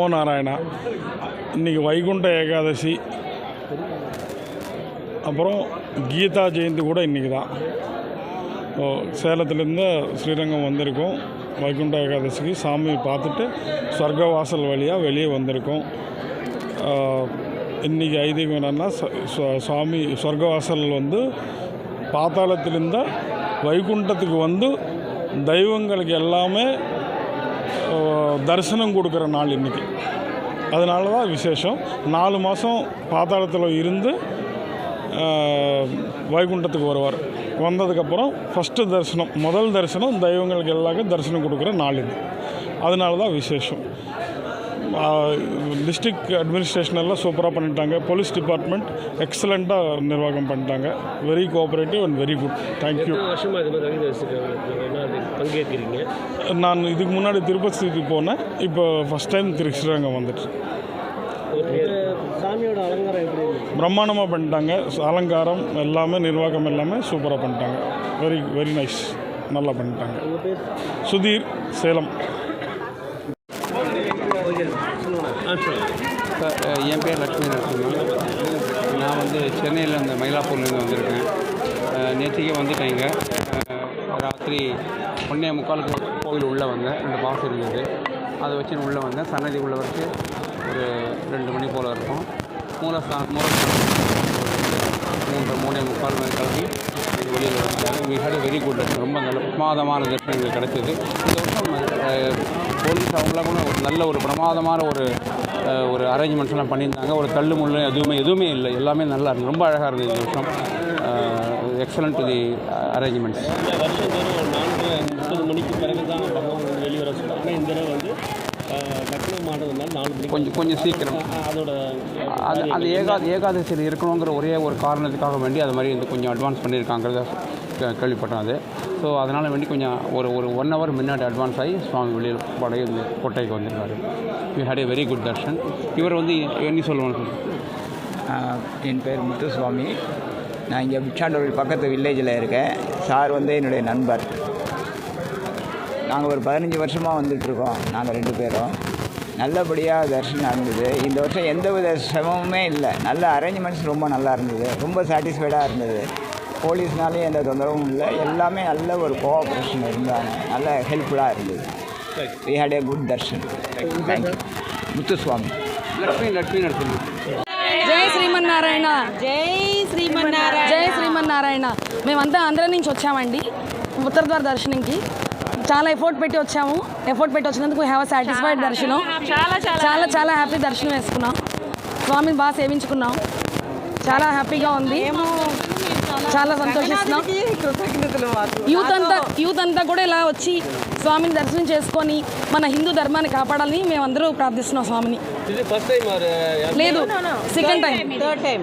ஓ நாராயணா. இன்றைக்கி வைகுண்ட ஏகாதசி. அப்புறம் கீதா ஜெயந்தி கூட இன்றைக்கி தான். ஓ சேலத்துலேருந்து ஸ்ரீரங்கம் வந்திருக்கோம். வைகுண்ட ஏகாதசிக்கு சாமி பார்த்துட்டு சொர்க்கவாசல் வழியாக வெளியே வந்திருக்கோம். இன்றைக்கி ஐதீகம் என்னென்னா சுவாமி சொர்க்கவாசல் வந்து பாத்தாளத்திலிருந்து வைகுண்டத்துக்கு வந்து தெய்வங்களுக்கு எல்லாமே தரிசனம் கொடுக்குற நாள் இன்றைக்கி அதனால தான் விசேஷம். நாலு மாதம் பாதாளத்தில் இருந்து வைகுண்டத்துக்கு வருவார். வந்ததுக்கப்புறம் ஃபஸ்ட்டு தரிசனம் முதல் தரிசனம் தெய்வங்களுக்கு எல்லாருக்கும் தரிசனம் கொடுக்குற நாள் இது. அதனால தான் விசேஷம். டிஸ்ட்ரிக்ட் அட்மினிஸ்ட்ரேஷன் எல்லாம் சூப்பராக பண்ணிட்டாங்க. போலீஸ் டிபார்ட்மெண்ட் எக்ஸலண்ட்டாக நிர்வாகம் பண்ணிட்டாங்க. Very cooperative and very good thank you பங்கேற்கிறீங்க? நான் இதுக்கு முன்னாடி திருப்பதிக்கு போனேன். இப்போ ஃபஸ்ட் டைம் வந்துட்டு. அலங்காரம் எப்படி இருக்கு? பிரம்மாண்டமாக பண்ணிட்டாங்க. அலங்காரம் எல்லாமே நிர்வாகம் எல்லாமே சூப்பராக பண்ணிட்டாங்க. வெரி வெரி நைஸ் நல்லா பண்ணிட்டாங்க. சுதீர் சேலம். சார் என் பேர் லக்ஷ்மி நரசிம்மன். நான் வந்து சென்னையில் இந்த மயிலாப்பூர்லேருந்து வந்திருக்கேன். நேற்றுக்கே வந்துட்டேங்க அஹ் ராத்திரி ஒன்றே முக்காலுக்கு கோவில் உள்ளே வந்தேன். ரெண்டு பாஸ் இருந்தது. அதை வச்சு உள்ளே வந்தேன். சன்னதி உள்ளே வச்சு ஒரு ரெண்டு மணி போல் இருக்கும். மூலஸ்தானம் மூலஸ்தானம். மூன்று மூணே முக்கால் மணி கிளம்பி இது வெளியில் வந்தாங்க we வெரி குட் ரொம்ப நல்ல பிரமாதமான தரிசனம் எங்களுக்கு கிடைச்சது. இந்த வருஷம் போலீஸ் அவங்களாம் கூட ஒரு நல்ல ஒரு பிரமாதமான ஒரு ஒரு அரேஞ்ச்மெண்ட்ஸ்லாம் பண்ணியிருந்தாங்க. ஒரு தள்ளு முள்ளு எதுவுமே எதுவுமே இல்லை. எல்லாமே நல்லா இருந்தது. ரொம்ப அழகாக இருந்தது இந்த வருஷம். எக்ஸலண்ட் தி அரேஞ்ச்மெண்ட்ஸ் கொஞ்சம் கொஞ்சம் சீக்கிரம். அது அந்த ஏகா ஏகாதசியில் இருக்கணுங்கிற ஒரே ஒரு காரணத்துக்காக வேண்டி அது மாதிரி இந்த கொஞ்சம் அட்வான்ஸ் பண்ணியிருக்காங்கிறத கேள்விப்பட்டேன் அது. ஸோ அதனால் வேண்டி கொஞ்சம் ஒரு ஒரு ஒன் ஹவர் முன்னாடி அட்வான்ஸ் ஆகி சுவாமி வெளியில் படைய கோட்டைக்கு வந்திருக்காரு. You had a very good darshan இவர் வந்து என்ன சொல்லுவாங்க என் பேர் முத்துசுவாமி. நான் இங்கே பிச்சாண்டூர் பக்கத்து வில்லேஜில் இருக்கேன். சார் வந்து என்னுடைய நண்பர். நாங்கள் ஒரு பதினஞ்சு வருஷமாக வந்துட்டுருக்கோம் நாங்கள் ரெண்டு பேரும். நல்லபடியாக தரிசனம் நடந்தது. இந்த வருஷம் எந்த வித சிரமமுமே இல்லை. நல்ல அரேஞ்ச்மெண்ட்ஸ் ரொம்ப நல்லா இருந்தது. ரொம்ப சாட்டிஸ்ஃபைடாக இருந்தது. போலீஸ்னாலேயும் எந்த தொந்தரவும் இல்லை எல்லாமே நல்ல ஒரு கோஆப்ரேஷன் இருந்தாங்க நல்ல ஹெல்ப்ஃபுல்லாக இருந்தது we had a good darshan thank you Muthuswamy Lakshmi Lakshmi Narasimhan జై శ్రీమన్నారాయణ జై శ్రీమన్నారాయణ జై శ్రీమన్నారాయణ మేమంతా ఆంధ్ర నుంచి వచ్చామండి ఉత్తర ద్వార దర్శనంకి చాలా ఎఫోర్ట్ పెట్టి వచ్చాము ఎఫోర్ట్ పెట్టి వచ్చినందుకు హ్యావ్ సాటిస్ఫైడ్ దర్శనం చాలా చాలా చాలా చాలా హ్యాపీ దర్శనం వేసుకున్నాం స్వామిని బాగా సేవించుకున్నాం చాలా హ్యాపీగా ఉంది చాలా సంతోషిస్తున్నాం. కృతజ్ఞతలు యూత్ అంతా యూత్ అంతా కూడా ఇలా వచ్చి స్వామిని దర్శనం చేసుకొని మన హిందూ ధర్మాన్ని కాపాడాలని మేమందరూ ప్రార్థిస్తున్నాం స్వామిని. లేదు సెకండ్ టైం టైం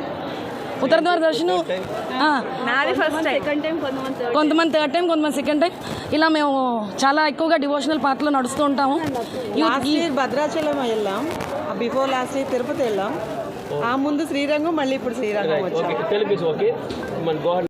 ఉత్తర ద్వార దర్శనం కొంతమంది థర్డ్ టైం కొంతమంది సెకండ్ టైం ఇలా మేము చాలా ఎక్కువగా డివోషనల్ పార్ట్లో నడుస్తూ ఉంటాము. భద్రాచలం వెళ్ళాం. బిఫోర్ లాస్ట్ తిరుపతి వెళ్ళాం. ఆ ముందు శ్రీరంగం మళ్ళీ ఇప్పుడు శ్రీరంగం వచ్చాం. ఓకే తెలుగు ఓకే మన గోహన్